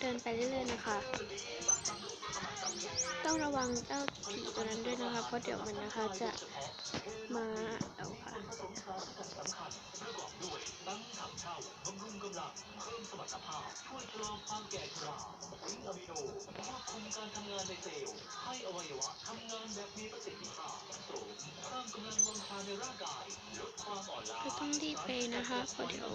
เดินไปเรื่อยๆนะคะ ต้องระวังเจ้าผีตัวนั้นด้วยนะคะ เพราะเดี๋ยวมันนะคะจะมาเอาค่ะความแก่ชราวิตามิโนควบคุมการทำงานในเซลล์ให้อวัยวะทำงานแบบมีประสิทธิภาพ ลังวังชาในร่างกายลดความอ่อนล้าก็ต้องรีบไปนะคะเพราะเดี๋ยว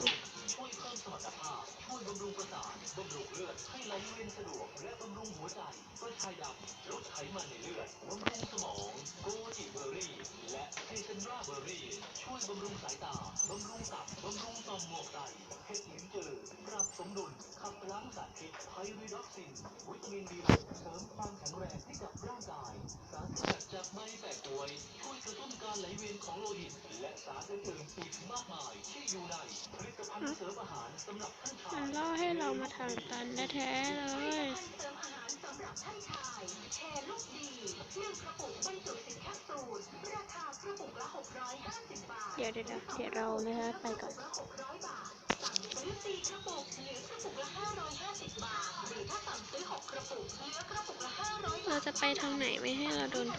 ช่วยเพิ่มสมรรถภาพช่วยบำรุงประสาทบำรุงเลือดให้ไหลเวียนสะดวกและบำรุงหัวใจกระชายดำลดไขมันในเลือดบำรุงสมองโกจิเบอร์รี่และเฮเซนราเบอร์รี่ช่วยบำรุงสายตาบำรุงตับบำรุงต่อมหมวกไตเห็ดลิ้นจือปรับสมดุลขับล้างสารพิษไพริดอกซินวิตามินบีเสริมความแข็งแรงให้กับร่างกายสารสกัดจากใบแปะกล้วยช่วยกระตุ้นการไหลเวียนของโลหิต และสารอื่นๆอีกมากมายที่อยู่ในผลิตภัณฑ์เสริมอาหารสำหรับท่านชามัยนล่อให้เรามาทางตันแท้ๆเลยเสริมอาหารสำหรับท่านชายแชร์ลูกดีหนึ่งกระปุกบรรจุสิบแคปซูลราคากระปุกละ650บาทเดี๋ยวเดี๋ยวเดี๋ยวเดี๋ยวเรานะคะไปก่อนกระปุกละ600บาทสั่งซื้อสี่กระปุกเหลือกระปุกละ550บาทหรือถ้าสั่งซื้อหกกระปุกเหลือกระปุกละ500เราบาทจะไปทางไหนไม่ให้เราโดนถูกทางตันนะคะทุกคน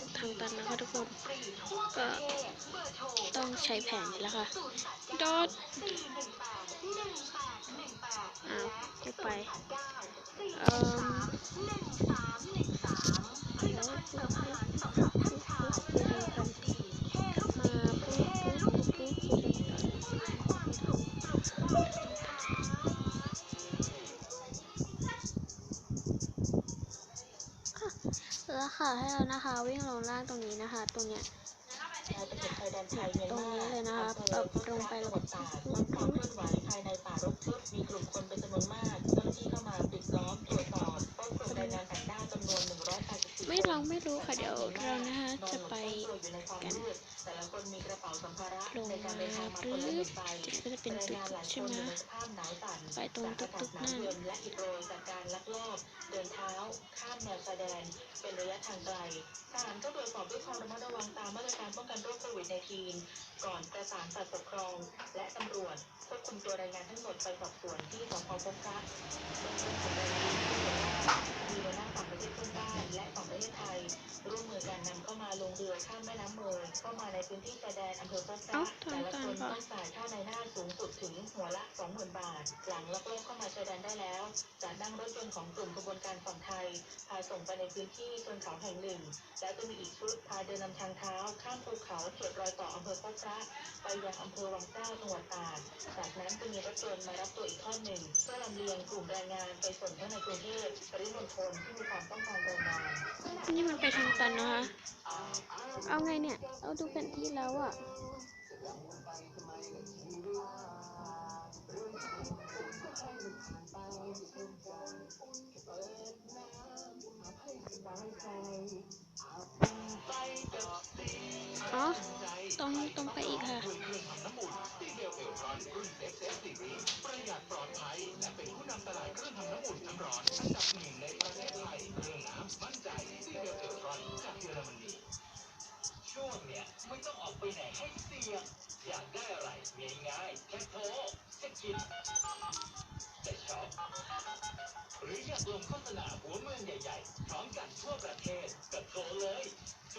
ฟรีทั่วประเทศเบอร์โทรต้องใช้แผนนี้แล้วค่ะ089โดด418 1818อ้าวจะไป089เอ่อหนึ่งสามหนึ่งสามผลิตภัณฑ์เสริมอาหารสำหรับท่านชายแค่ลูกดีแค่ลูกมาดีปุ๊บปุ๊บปุ๊บปุ๊บปุ๊บความสุขปลุกความสุขแล้วค่ะให้เรานะคะวิ่งลงล่างตรงนี้นะคะ ตรงเนี้ยนาย ตรงนี้เลยนะคะอำเภแบอบลงไปลงตาความเคลื่อนไหวภายในป่ารกทึบมีกลุ่มคนเป็นจำนวนมากเจ้าหน้าที่เข้ามาปิดล้อมตรวจสอบ พบกลุ่มแรงงานต่างด้าวจำนวน184ไม่ลองไม่รู้ค่ะเดี๋ยวเรานะคะจะไปนอนหลบซ่อนตันละคนมีกรงงมานละหปุ๊นึ่บก็จะเป็นตุ๊กใช่ไหมไปตรงจากตุ๊กนั่นและอิดโรยจากการลักลอบเดินเท้าข้ามแนวชายแดนเป็นระยะทางไกลทหารก็ตรวจสอบด้วยความระมัดระวังตามมาตรการป้องกันโรคโควิด -19 ก่อนประสานฝ่ายปกครอง และตำรวจควบคุมตัวแรงงานทั้งหมดไปสอบสวนที่สพพบพระมีหัวหน้าฝั่งประเทศเพื่อนบ้านและของประเทศ นนำเข้ามาลงเรือข้ามแม่น้ำเมยเข้ามาในพื้นที่ชายแดนอำเภอพระพระเอ้าแต่ละทางคนการต้องจ่ายค่าในหน้าสูงสุดถึงหัวละ20,000บาท หลังลักลอบเข้ามาชายแดนได้แล้วจะนั่งรถยนต์ของกลุ่มขบวนการฝั่งไทยพาส่งไปในพื้นที่ชนเขาแห่งหนึ่ง และจะมีอีกชุดพาเดินนำทางเท้า ข้ามภูเขาเขตรอยต่ออำเภอพบพระไปยังอำเภอวังเจ้าจังหวัดตากจากนั้นจะมีรถยนต์มารับตัวอีกทอดหนึ่งเพื่อลำเลียงกลุ่มแรงงานไปส่งทั้งในกรุงเทพปริมณฑลที่มีความต้องการแรงงานนี่ มันไปทางตันนะคะ เอาไงเนี่ย เอาดูแผนที่แล้วอะอ๋อ ตรงตรงไปอีกค่ะประหยัดปลอดภัยและเป็นผู้นำตลาดเครื่องทำน้ำอุ่นน้ำร้อนอันดับหนึ่ง ทั่วประเทศก็โทรเลย 062 256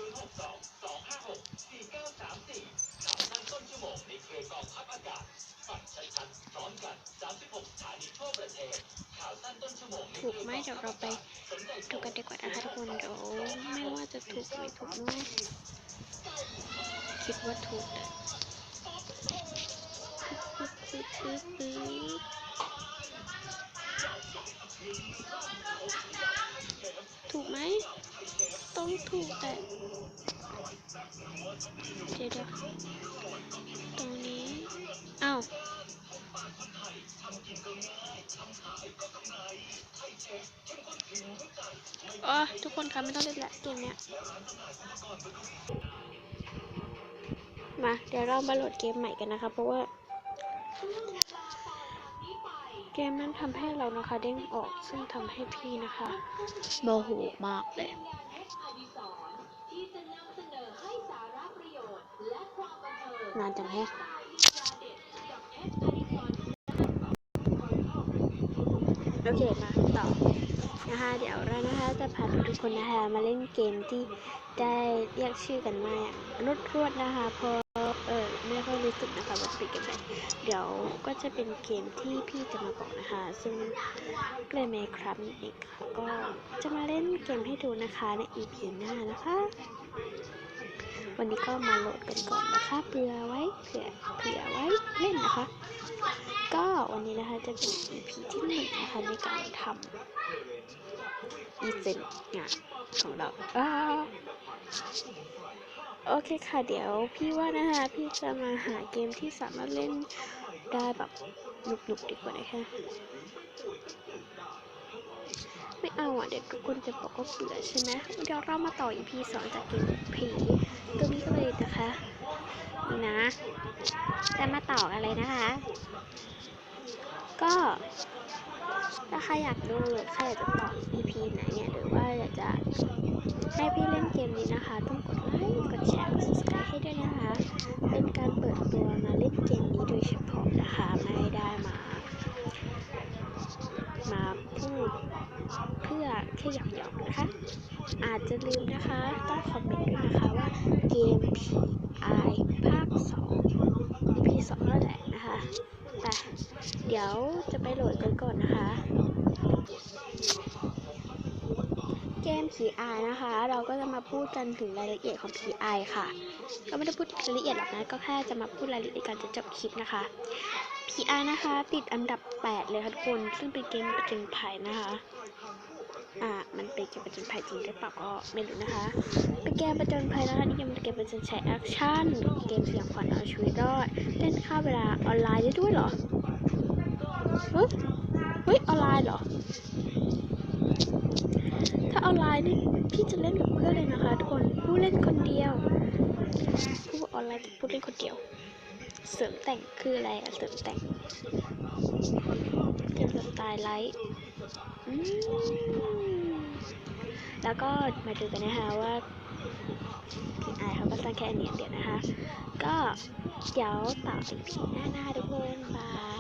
4934ข่าวสั้นต้นชั่วโมงในเครือกองทัพอากาศฟังชัดๆพร้อมกัน 36สถานีทั่วประเทศ ข่าวสั้นต้นชั่วโมงในถูเคกรือไหมกองเดี๋ยวทัพเราอาไปกาศสนใจโทรดูกันดีกว่านะคะทุกคนเดี๋ยวไม่ว่าจะถูกหรือไม่ถูกน้อยคิดว่าถูกแหละปึ๊บปึ๊บปึ๊บ ถูกแต่เดี๋ยวตรงนี้อ้าวอ๋อทุกคนคะไม่ต้องเล่นละเกมเนี้ย มา เดี๋ยวเรามาโหลดเกมใหม่กันนะคะ เพราะว่า เกมนั้นทำให้เรานะคะเด้งออกซึ่งทำให้พี่นะคะโมโหมากเลยนานจังแฮะสไตล์วิชาเด็บแอปอดิสรโอเคมาต่อนะคะเดี๋ยวเรานะคะจะพาทุกคนนะคะมาเล่นเกมที่ได้เรียกชื่อกันมาอย่างรวดรวดนะคะเพอ เออไม่ค่อยรู้สึกนะคะว่าเป็นเกมอะไรเดี๋ยวก็จะเป็นเกมที่พี่จะมาบอกนะคะ ซึ่งเกมเมครับนี่เองค่ะก็จะมาเล่นเกมให้ดูนะคะใน EP หน้านะคะ วันนี้ก็มาโหลดกันก่อนนะคะเผื่อไว้เผื่อเผื่อไว้เล่นนะคะ ก็วันนี้นะคะจะเป็น EP ที่หนึ่งนะคะในการทำ อีเวนต์งานของเราอ่าโอเคค่ะ เดี๋ยวพี่ว่านะคะพี่จะมาหาเกมที่สามารถเล่นได้แบบหนุกๆดีกว่านะคะไม่เอาอะเดี๋ยวทุกคนจะบอกว่าเบื่อใช่ไหมเดี๋ยวเรามาต่อ EP สองจากเกมผีตัวนี้กันเลยนะคะนี่นะ จะมาต่อกันเลยนะคะ ก็ ถ้าใครอยากดูหรือใครอยากจะต่อ EP ไหนเนี่ยหรือว่าอยากจะให้พี่เล่นเกมนี้นะคะ ต้องกดไลค์กดแชร์กด subscribe ให้ด้วยนะคะ เป็นการเปิดตัวมาเล่นเกมนี้โดยเฉพาะนะคะ ไม่ได้มา มาพูดเพื่อแค่หยอกๆนะคะ อาจจะลืมนะคะ ต้องคอมเมนต์ด้วยนะคะว่าเกม PI ภาค 2 EP 2นั่นแหละนะคะแต่เดี๋ยวจะไปโหลดกันก่อนนะคะ เกม PI นะคะ เราก็จะมาพูดกันถึงรายละเอียดของ PI ค่ะ ก็ไม่ได้พูดรายละเอียดหรอกนะ ก็แค่จะมาพูดรายละเอียดการจะจบคลิปนะคะ PI นะคะ ติดอันดับ 8 เลยค่ะทุกคน ซึ่งเป็นเกมประจนภัยนะคะ อ่า มันเป็นเกมประจนภัยจริงหรือเปล่าก็ไม่รู้นะคะ เป็นเกมประจนภัยนะคะนี่ยังเป็นเกมประจนใช้แอคชั่น เกมเสียงขวัญเอาชีวิตรอด เล่นค่าเวลาออนไลน์ได้ด้วยเหรอเฮ้ยออนไลน์เหรอ นไลน์นี่พี่จะเล่นกับเพื่อนเลยนะคะทุกคนผู้เล่นคนเดียว ผู้ออนไลน์ผู้เล่นคนเดียว เสริมแต่งคืออะไรอะเสริมแต่งเกมสไตล์ไลท์แล้วก็มาดูกันนะคะว่าพี่ไอเขาก็สร้างแค่อันเนี้เดียวนะคะ ก็เดี๋ยวต่ออีพีหน้าๆทุกคนบาย